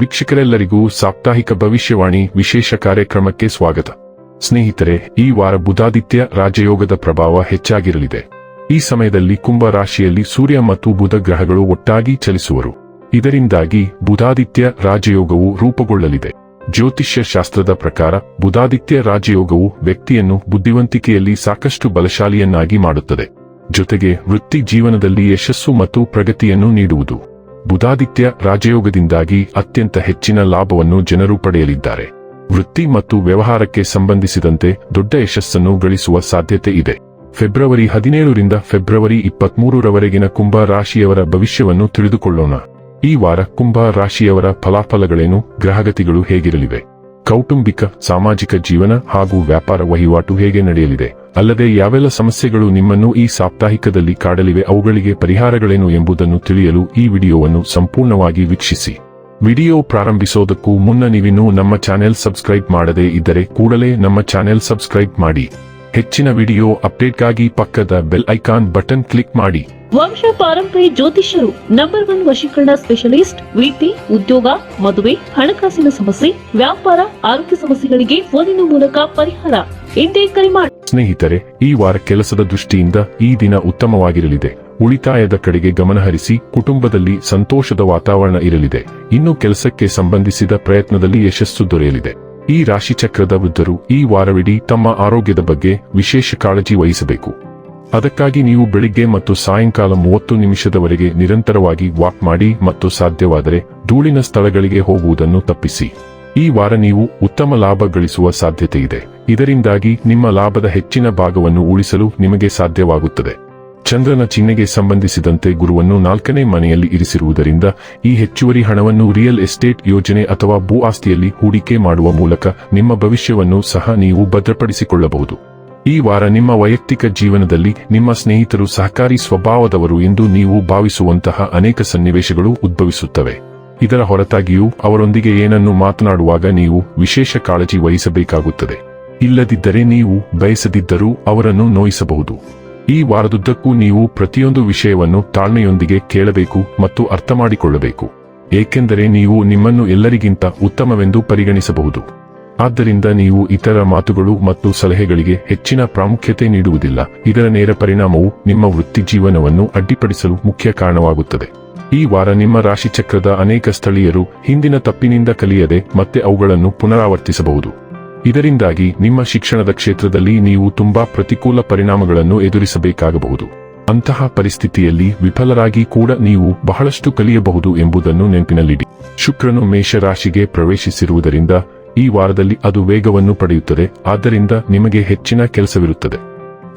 ವೀಕ್ಷಕರೆಲ್ಲರಿಗೂ ಸಾಪ್ತಾಹಿಕ ಭವಿಷ್ಯವಾಣಿ ವಿಶೇಷ ಕಾರ್ಯಕ್ರಮಕ್ಕೆ ಸ್ವಾಗತ. ಸ್ನೇಹಿತರೆ, ಈ ವಾರ ಬುಧಾದಿತ್ಯ ರಾಜಯೋಗದ ಪ್ರಭಾವ ಹೆಚ್ಚಾಗಿರಲಿದೆ. ಈ ಸಮಯದಲ್ಲಿ ಕುಂಭ ರಾಶಿಯಲ್ಲಿ ಸೂರ್ಯ ಮತ್ತು ಬುಧ ಗ್ರಹಗಳು ಒಟ್ಟಾಗಿ ಚಲಿಸುವರು. ಇದರಿಂದಾಗಿ ಬುಧಾದಿತ್ಯ ರಾಜಯೋಗವು ರೂಪುಗೊಳ್ಳಲಿದೆ. ಜ್ಯೋತಿಷ್ಯ ಶಾಸ್ತ್ರದ ಪ್ರಕಾರ ಬುಧಾದಿತ್ಯ ರಾಜಯೋಗವು ವ್ಯಕ್ತಿಯನ್ನು ಬುದ್ಧಿವಂತಿಕೆಯಲ್ಲಿ ಸಾಕಷ್ಟು ಬಲಶಾಲಿಯನ್ನಾಗಿ ಮಾಡುತ್ತದೆ. ಜೊತೆಗೆ ವೃತ್ತಿ ಜೀವನದಲ್ಲಿ ಯಶಸ್ಸು ಮತ್ತು ಪ್ರಗತಿಯನ್ನು ನೀಡುವುದು. ಬುಧಾದಿತ್ಯ ರಾಜಯೋಗದಿಂದಾಗಿ ಅತ್ಯಂತ ಹೆಚ್ಚಿನ ಲಾಭವನ್ನು ಜನರು ಪಡೆಯಲಿದ್ದಾರೆ. ವೃತ್ತಿ ಮತ್ತು ವ್ಯವಹಾರಕ್ಕೆ ಸಂಬಂಧಿಸಿದಂತೆ ದೊಡ್ಡ ಯಶಸ್ಸನ್ನು ಗಳಿಸುವ ಸಾಧ್ಯತೆ ಇದೆ. ಫೆಬ್ರವರಿ ಹದಿನೇಳರಿಂದ ಫೆಬ್ರವರಿ ಇಪ್ಪತ್ಮೂರರವರೆಗಿನ ಕುಂಭ ರಾಶಿಯವರ ಭವಿಷ್ಯವನ್ನು ತಿಳಿದುಕೊಳ್ಳೋಣ. ಈ ವಾರ ಕುಂಭ ರಾಶಿಯವರ ಫಲಾಫಲಗಳೇನು, ಗ್ರಹಗತಿಗಳು ಹೇಗಿರಲಿವೆ? ಕೌಟುಂಬಿಕ, ಸಾಮಾಜಿಕ ಜೀವನ ಹಾಗೂ ವ್ಯಾಪಾರ ವಹಿವಾಟು ಹೇಗೆ ನಡೆಯಲಿದೆ? ಅಲ್ಲದೆ ಯಾವೆಲ್ಲ ಸಮಸ್ಯೆಗಳು ನಿಮ್ಮನ್ನು ಈ ಸಾಪ್ತಾಹಿಕದಲ್ಲಿ ಕಾಡಲಿವೆ, ಅವುಗಳಿಗೆ ಪರಿಹಾರಗಳೇನು ಎಂಬುದನ್ನು ತಿಳಿಯಲು ಈ ವಿಡಿಯೋವನ್ನು ಸಂಪೂರ್ಣವಾಗಿ ವೀಕ್ಷಿಸಿ. ವಿಡಿಯೋ ಪ್ರಾರಂಭಿಸೋದಕ್ಕೂ ಮುನ್ನ ನೀವಿನ್ನೂ ನಮ್ಮ ಚಾನೆಲ್ ಸಬ್ಸ್ಕ್ರೈಬ್ ಮಾಡದೇ ಇದ್ದರೆ ಕೂಡಲೇ ನಮ್ಮ ಚಾನೆಲ್ ಸಬ್ಸ್ಕ್ರೈಬ್ ಮಾಡಿ. ಹೆಚ್ಚಿನ ವಿಡಿಯೋ ಅಪ್ಡೇಟ್ಗಾಗಿ ಪಕ್ಕದ ಬೆಲ್ ಐಕಾನ್ ಬಟನ್ ಕ್ಲಿಕ್ ಮಾಡಿ. ವಂಶ ಪಾರಂಪರಿ ಜ್ಯೋತಿಷ್ಯರು ನಂಬರ್ ಒನ್ ವಶೀಕರಣ ಸ್ಪೆಷಲಿಸ್ಟ್ ವೃತ್ತಿ ಉದ್ಯೋಗ ಮದುವೆ ಹಣಕಾಸಿನ ಸಮಸ್ಯೆ ವ್ಯಾಪಾರ ಆರೋಗ್ಯ ಸಮಸ್ಯೆಗಳಿಗೆ ಫೋನಿನ ಮೂಲಕ ಪರಿಹಾರ. ಇಂದೇ ಕರೆ ಮಾಡಿ ಸ್ನೇಹಿತರೆ ಈ ವಾರ ಕೆಲಸದ ದೃಷ್ಟಿಯಿಂದ ಈ ದಿನ ಉತ್ತಮವಾಗಿರಲಿದೆ. ಉಳಿತಾಯದ ಕಡೆಗೆ ಗಮನಹರಿಸಿ ಕುಟುಂಬದಲ್ಲಿ ಸಂತೋಷದ ವಾತಾವರಣ ಇರಲಿದೆ. ಇನ್ನು ಕೆಲಸಕ್ಕೆ ಸಂಬಂಧಿಸಿದ ಪ್ರಯತ್ನದಲ್ಲಿ ಯಶಸ್ಸು ದೊರೆಯಲಿದೆ. ಈ ರಾಶಿಚಕ್ರದ ವೃದ್ಧರು ಈ ವಾರವಿಡೀ ತಮ್ಮ ಆರೋಗ್ಯದ ಬಗ್ಗೆ ವಿಶೇಷ ಕಾಳಜಿ ವಹಿಸಬೇಕು. ಅದಕ್ಕಾಗಿ ನೀವು ಬೆಳಿಗ್ಗೆ ಮತ್ತು ಸಾಯಂಕಾಲ ಮೂವತ್ತು ನಿಮಿಷದವರೆಗೆ ನಿರಂತರವಾಗಿ ವಾಕ್ ಮಾಡಿ ಮತ್ತು ಸಾಧ್ಯವಾದರೆ ಧೂಳಿನ ಸ್ಥಳಗಳಿಗೆ ಹೋಗುವುದನ್ನು ತಪ್ಪಿಸಿ. ಈ ವಾರ ನೀವು ಉತ್ತಮ ಲಾಭ ಗಳಿಸುವ ಸಾಧ್ಯತೆ ಇದೆ ಇದರಿಂದಾಗಿ ನಿಮ್ಮ ಲಾಭದ ಹೆಚ್ಚಿನ ಭಾಗವನ್ನು ಉಳಿಸಲು ನಿಮಗೆ ಸಾಧ್ಯವಾಗುತ್ತದೆ. ಚಂದ್ರನ ಚಿಹ್ನೆಗೆ ಸಂಬಂಧಿಸಿದಂತೆ ಗುರುವನ್ನು ನಾಲ್ಕನೇ ಮನೆಯಲ್ಲಿ ಇರಿಸಿರುವುದರಿಂದ ಈ ಹೆಚ್ಚುವರಿ ಹಣವನ್ನು ರಿಯಲ್ ಎಸ್ಟೇಟ್ ಯೋಜನೆ ಅಥವಾ ಭೂ ಆಸ್ತಿಯಲ್ಲಿ ಹೂಡಿಕೆ ಮಾಡುವ ಮೂಲಕ ನಿಮ್ಮ ಭವಿಷ್ಯವನ್ನು ಸಹ ನೀವು ಭದ್ರಪಡಿಸಿಕೊಳ್ಳಬಹುದು. ಈ ವಾರ ನಿಮ್ಮ ವೈಯಕ್ತಿಕ ಜೀವನದಲ್ಲಿ ನಿಮ್ಮ ಸ್ನೇಹಿತರು ಸಹಕಾರಿ ಸ್ವಭಾವದವರು ಎಂದು ನೀವು ಭಾವಿಸುವಂತಹ ಅನೇಕ ಸನ್ನಿವೇಶಗಳು ಉದ್ಭವಿಸುತ್ತವೆ. ಇದರ ಹೊರತಾಗಿಯೂ ಅವರೊಂದಿಗೆ ಏನನ್ನು ಮಾತನಾಡುವಾಗ ನೀವು ವಿಶೇಷ ಕಾಳಜಿ ವಹಿಸಬೇಕಾಗುತ್ತದೆ. ಇಲ್ಲದಿದ್ದರೆ ನೀವು ಬಯಸದಿದ್ದರೂ ಅವರನ್ನು ನೋಯಿಸಬಹುದು. ಈ ವಾರದುದ್ದಕ್ಕೂ ನೀವು ಪ್ರತಿಯೊಂದು ವಿಷಯವನ್ನು ತಾಳ್ಮೆಯೊಂದಿಗೆ ಕೇಳಬೇಕು ಮತ್ತು ಅರ್ಥಮಾಡಿಕೊಳ್ಳಬೇಕು. ಏಕೆಂದರೆ ನೀವು ನಿಮ್ಮನ್ನು ಎಲ್ಲರಿಗಿಂತ ಉತ್ತಮವೆಂದು ಪರಿಗಣಿಸಬಹುದು. ಆದ್ದರಿಂದ ನೀವು ಇತರ ಮಾತುಗಳು ಮತ್ತು ಸಲಹೆಗಳಿಗೆ ಹೆಚ್ಚಿನ ಪ್ರಾಮುಖ್ಯತೆ ನೀಡುವುದಿಲ್ಲ. ಇದರ ನೇರ ಪರಿಣಾಮವು ನಿಮ್ಮ ವೃತ್ತಿ ಜೀವನವನ್ನು ಅಡ್ಡಿಪಡಿಸಲು ಮುಖ್ಯ ಕಾರಣವಾಗುತ್ತದೆ. ಈ ವಾರ ನಿಮ್ಮ ರಾಶಿಚಕ್ರದ ಅನೇಕ ಸ್ಥಳೀಯರು ಹಿಂದಿನ ತಪ್ಪಿನಿಂದ ಕಲಿಯದೆ ಮತ್ತೆ ಅವುಗಳನ್ನು ಪುನರಾವರ್ತಿಸಬಹುದು. ಇದರಿಂದಾಗಿ ನಿಮ್ಮ ಶಿಕ್ಷಣದ ಕ್ಷೇತ್ರದಲ್ಲಿ ನೀವು ತುಂಬಾ ಪ್ರತಿಕೂಲ ಪರಿಣಾಮಗಳನ್ನು ಎದುರಿಸಬೇಕಾಗಬಹುದು. ಅಂತಹ ಪರಿಸ್ಥಿತಿಯಲ್ಲಿ ವಿಫಲರಾಗಿ ಕೂಡ ನೀವು ಬಹಳಷ್ಟು ಕಲಿಯಬಹುದು ಎಂಬುದನ್ನು ನೆನಪಿನಲ್ಲಿಡಿ. ಶುಕ್ರನು ಮೇಷರಾಶಿಗೆ ಪ್ರವೇಶಿಸಿರುವುದರಿಂದ ಈ ವಾರದಲ್ಲಿ ಅದು ವೇಗವನ್ನು ಪಡೆಯುತ್ತದೆ, ಆದ್ದರಿಂದ ನಿಮಗೆ ಹೆಚ್ಚಿನ ಕೆಲಸವಿರುತ್ತದೆ.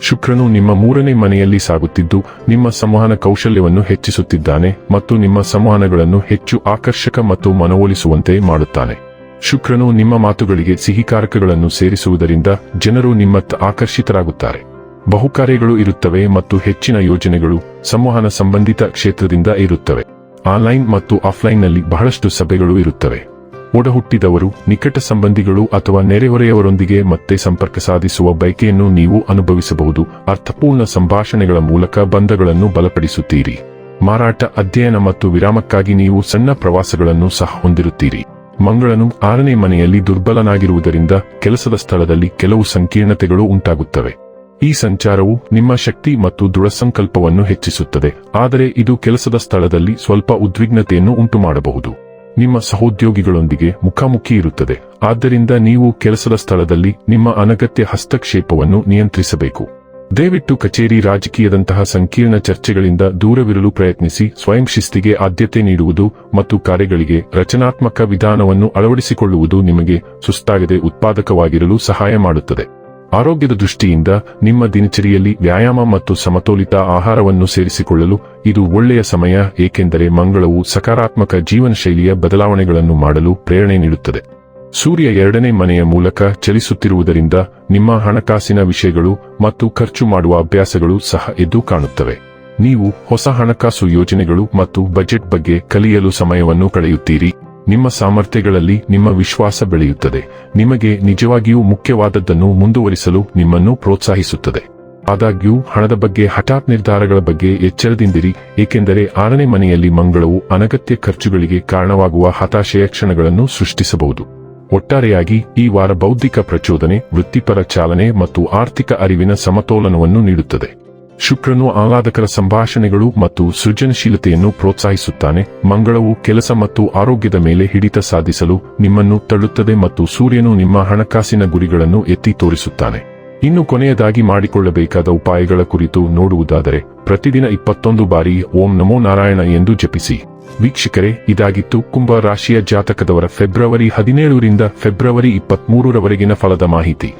ಶುಕ್ರನು ನಿಮ್ಮ ಮೂರನೇ ಮನೆಯಲ್ಲಿ ಸಾಗುತ್ತಿದ್ದು, ನಿಮ್ಮ ಸಂವಹನ ಕೌಶಲ್ಯವನ್ನು ಹೆಚ್ಚಿಸುತ್ತಿದ್ದಾನೆ ಮತ್ತು ನಿಮ್ಮ ಸಂವಹನಗಳನ್ನು ಹೆಚ್ಚು ಆಕರ್ಷಕ ಮತ್ತು ಮನವೊಲಿಸುವಂತೆ ಮಾಡುತ್ತಾನೆ. ಶುಕ್ರನು ನಿಮ್ಮ ಮಾತುಗಳಿಗೆ ಸಿಹಿಕಾರಕಗಳನ್ನು ಸೇರಿಸುವುದರಿಂದ ಜನರು ನಿಮ್ಮತ್ತ ಆಕರ್ಷಿತರಾಗುತ್ತಾರೆ. ಬಹುಕಾರ್ಯಗಳು ಇರುತ್ತವೆ ಮತ್ತು ಹೆಚ್ಚಿನ ಯೋಜನೆಗಳು ಸಂವಹನ ಸಂಬಂಧಿತ ಕ್ಷೇತ್ರದಿಂದ ಇರುತ್ತವೆ. ಆನ್ಲೈನ್ ಮತ್ತು ಆಫ್ಲೈನ್ನಲ್ಲಿ ಬಹಳಷ್ಟು ಸಭೆಗಳು ಇರುತ್ತವೆ. ಒಡಹುಟ್ಟಿದವರು, ನಿಕಟ ಸಂಬಂಧಿಗಳು ಅಥವಾ ನೆರೆಹೊರೆಯವರೊಂದಿಗೆ ಮತ್ತೆ ಸಂಪರ್ಕ ಸಾಧಿಸುವ ಬಯಕೆಯನ್ನು ನೀವು ಅನುಭವಿಸಬಹುದು. ಅರ್ಥಪೂರ್ಣ ಸಂಭಾಷಣೆಗಳ ಮೂಲಕ ಬಂಧಗಳನ್ನು ಬಲಪಡಿಸುತ್ತೀರಿ. ಮಾರಾಟ, ಅಧ್ಯಯನ ಮತ್ತು ವಿರಾಮಕ್ಕಾಗಿ ನೀವು ಸಣ್ಣ ಪ್ರವಾಸಗಳನ್ನು ಸಹ ಹೊಂದಿರುತ್ತೀರಿ. ಮಂಗಳನು ಆರನೇ ಮನೆಯಲ್ಲಿ ದುರ್ಬಲನಾಗಿರುವುದರಿಂದ ಕೆಲಸದ ಸ್ಥಳದಲ್ಲಿ ಕೆಲವು ಸಂಕೀರ್ಣತೆಗಳು ಉಂಟಾಗುತ್ತವೆ. ಈ ಸಂಚಾರವು ನಿಮ್ಮ ಶಕ್ತಿ ಮತ್ತು ದೃಢ ಸಂಕಲ್ಪವನ್ನು ಹೆಚ್ಚಿಸುತ್ತದೆ. ಆದರೆ ಇದು ಕೆಲಸದ ಸ್ಥಳದಲ್ಲಿ ಸ್ವಲ್ಪ ಉದ್ವಿಗ್ನತೆಯನ್ನು ಉಂಟುಮಾಡಬಹುದು. ನಿಮ್ಮ ಸಹೋದ್ಯೋಗಿಗಳೊಂದಿಗೆ ಮುಖಾಮುಖಿ ಇರುತ್ತದೆ. ಆದ್ದರಿಂದ ನೀವು ಕೆಲಸದ ಸ್ಥಳದಲ್ಲಿ ನಿಮ್ಮ ಅನಗತ್ಯ ಹಸ್ತಕ್ಷೇಪವನ್ನು ನಿಯಂತ್ರಿಸಬೇಕು. ದಯವಿಟ್ಟು ಕಚೇರಿ ರಾಜಕೀಯದಂತಹ ಸಂಕೀರ್ಣ ಚರ್ಚೆಗಳಿಂದ ದೂರವಿರಲು ಪ್ರಯತ್ನಿಸಿ ಸ್ವಯಂ ಶಿಸ್ತಿಗೆ ಆದ್ಯತೆ ನೀಡುವುದು ಮತ್ತು ಕಾರ್ಯಗಳಿಗೆ ರಚನಾತ್ಮಕ ವಿಧಾನವನ್ನು ಅಳವಡಿಸಿಕೊಳ್ಳುವುದು ನಿಮಗೆ ಸುಸ್ತಾಗದೆ ಉತ್ಪಾದಕವಾಗಿರಲು ಸಹಾಯ ಮಾಡುತ್ತದೆ. ಆರೋಗ್ಯದ ದೃಷ್ಟಿಯಿಂದ ನಿಮ್ಮ ದಿನಚರಿಯಲ್ಲಿ ವ್ಯಾಯಾಮ ಮತ್ತು ಸಮತೋಲಿತ ಆಹಾರವನ್ನು ಸೇರಿಸಿಕೊಳ್ಳಲು ಇದು ಒಳ್ಳೆಯ ಸಮಯ, ಏಕೆಂದರೆ ಮಂಗಳವು ಸಕಾರಾತ್ಮಕ ಜೀವನ ಶೈಲಿಯ ಬದಲಾವಣೆಗಳನ್ನು ಮಾಡಲು ಪ್ರೇರಣೆ ನೀಡುತ್ತದೆ. ಸೂರ್ಯ ಎರಡನೇ ಮನೆಯ ಮೂಲಕ ಚಲಿಸುತ್ತಿರುವುದರಿಂದ ನಿಮ್ಮ ಹಣಕಾಸಿನ ವಿಷಯಗಳು ಮತ್ತು ಖರ್ಚು ಮಾಡುವ ಅಭ್ಯಾಸಗಳು ಸಹ ಎದ್ದು ಕಾಣುತ್ತವೆ. ನೀವು ಹೊಸ ಹಣಕಾಸು ಯೋಜನೆಗಳು ಮತ್ತು ಬಜೆಟ್ ಬಗ್ಗೆ ಕಲಿಯಲು ಸಮಯವನ್ನು ಕಳೆಯುತ್ತೀರಿ. ನಿಮ್ಮ ಸಾಮರ್ಥ್ಯಗಳಲ್ಲಿ ನಿಮ್ಮ ವಿಶ್ವಾಸ ಬೆಳೆಯುತ್ತದೆ. ನಿಮಗೆ ನಿಜವಾಗಿಯೂ ಮುಖ್ಯವಾದದ್ದನ್ನು ಮುಂದುವರಿಸಲು ನಿಮ್ಮನ್ನು ಪ್ರೋತ್ಸಾಹಿಸುತ್ತದೆ. ಆದಾಗ್ಯೂ, ಹಣದ ಬಗ್ಗೆ ಹಠಾತ್ ನಿರ್ಧಾರಗಳ ಬಗ್ಗೆ ಎಚ್ಚರದಿಂದಿರಿ, ಏಕೆಂದರೆ ಆರನೇ ಮನೆಯಲ್ಲಿ ಮಂಗಳವು ಅನಗತ್ಯ ಖರ್ಚುಗಳಿಗೆ ಕಾರಣವಾಗುವ ಹತಾಶೆಯ ಕ್ಷಣಗಳನ್ನು ಸೃಷ್ಟಿಸಬಹುದು. ಒಟ್ಟಾರೆಯಾಗಿ ಈ ವಾರ ಬೌದ್ಧಿಕ ಪ್ರಚೋದನೆ, ವೃತ್ತಿಪರ ಚಾಲನೆ ಮತ್ತು ಆರ್ಥಿಕ ಅರಿವಿನ ಸಮತೋಲನವನ್ನು ನೀಡುತ್ತದೆ. ಶುಕ್ರನು ಆಹ್ಲಾದಕರ ಸಂಭಾಷಣೆಗಳು ಮತ್ತು ಸೃಜನಶೀಲತೆಯನ್ನು ಪ್ರೋತ್ಸಾಹಿಸುತ್ತಾನೆ. ಮಂಗಳವು ಕೆಲಸ ಮತ್ತು ಆರೋಗ್ಯದ ಮೇಲೆ ಹಿಡಿತ ಸಾಧಿಸಲು ನಿಮ್ಮನ್ನು ತಳ್ಳುತ್ತದೆ ಮತ್ತು ಸೂರ್ಯನು ನಿಮ್ಮ ಹಣಕಾಸಿನ ಗುರಿಗಳನ್ನು ಎತ್ತಿ ತೋರಿಸುತ್ತಾನೆ. ಇನ್ನು ಕೊನೆಯದಾಗಿ ಮಾಡಿಕೊಳ್ಳಬೇಕಾದ ಉಪಾಯಗಳ ಕುರಿತು ನೋಡುವುದಾದರೆ, ಪ್ರತಿದಿನ ಇಪ್ಪತ್ತೊಂದು ಬಾರಿ ಓಂ ನಮೋ ನಾರಾಯಣ ಎಂದು ಜಪಿಸಿ. ವೀಕ್ಷಕರೇ, ಇದಾಗಿತ್ತು ಕುಂಭ ರಾಶಿಯ ಜಾತಕದವರ ಫೆಬ್ರವರಿ ಹದಿನೇಳರಿಂದ ಫೆಬ್ರವರಿ ಇಪ್ಪತ್ಮೂರರವರೆಗಿನ ಫಲದ ಮಾಹಿತಿ.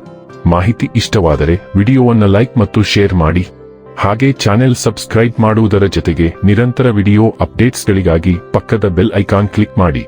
ಮಾಹಿತಿ ಇಷ್ಟವಾದರೆ ವಿಡಿಯೋವನ್ನು ಲೈಕ್ ಮತ್ತು ಶೇರ್ ಮಾಡಿ. ಹಾಗೆ ಚಾನೆಲ್ ಸಬ್ಸ್ಕ್ರೈಬ್ ಮಾಡುವುದರ ಜೊತೆಗೆ ನಿರಂತರ ವಿಡಿಯೋ ಅಪ್ಡೇಟ್ಸ್ಗಳಿಗಾಗಿ ಪಕ್ಕದ ಬೆಲ್ ಐಕಾನ್ ಕ್ಲಿಕ್ ಮಾಡಿ.